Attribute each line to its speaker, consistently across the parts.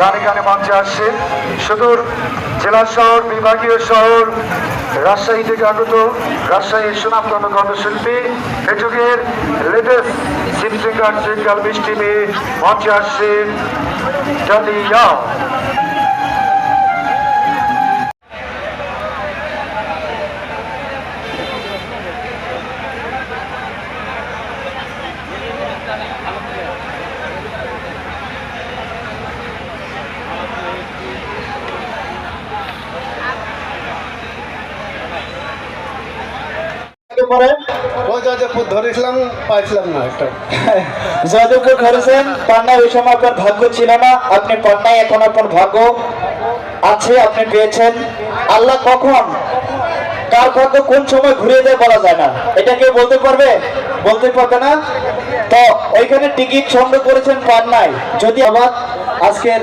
Speaker 1: গানে গানে মঞ্চে আসছে সুদূর জেলা শহর, বিভাগীয় শহর রাজশাহী থেকে আগত রাজশাহীর সুনামধন্য কণ্ঠশিল্পী এ যুগের লেটেস্ট সিপ সিঙ্গার সিঙ্গাল মিষ্টি মেয়ে মঞ্চে আসছেন জালিয়া
Speaker 2: পরে
Speaker 3: ওই যাদবপুর ধরেছিলাম পাইছিলাম না একটা।
Speaker 2: যাদবপুর ধরেছেন? পান্নায় ওই সময় আপনার ভাগ্য ছিল না। আপনি পান্নায় এখন আপনার ভাগ্য আছে আপনি পেয়েছেন। আল্লাহ কখন কার ভাগ্য কোন সময় ঘুরিয়ে দেয় বলা যায় না। এটা কেউ বলতে পারবে? বলতে পারবে না। তো ওইখানে টিকিট সংগ্রহ করেছেন পান্নায় যদি আবার আজকের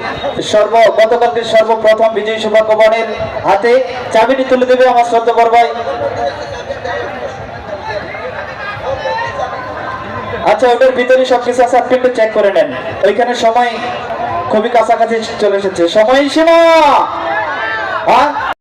Speaker 2: সর্ব গতকালকে সর্বপ্রথম বিজয়ী শুভাকমানের হাতে চাবিটি তুলে দেবে আমার শ্রদ্ধা ভাই। আচ্ছা ওটার ভিতরে সবকিছু আছে, আপনি একটু চেক করে নেন। ওইখানে সময় খুবই কাছাকাছি চলে এসেছে। সময় সীমা!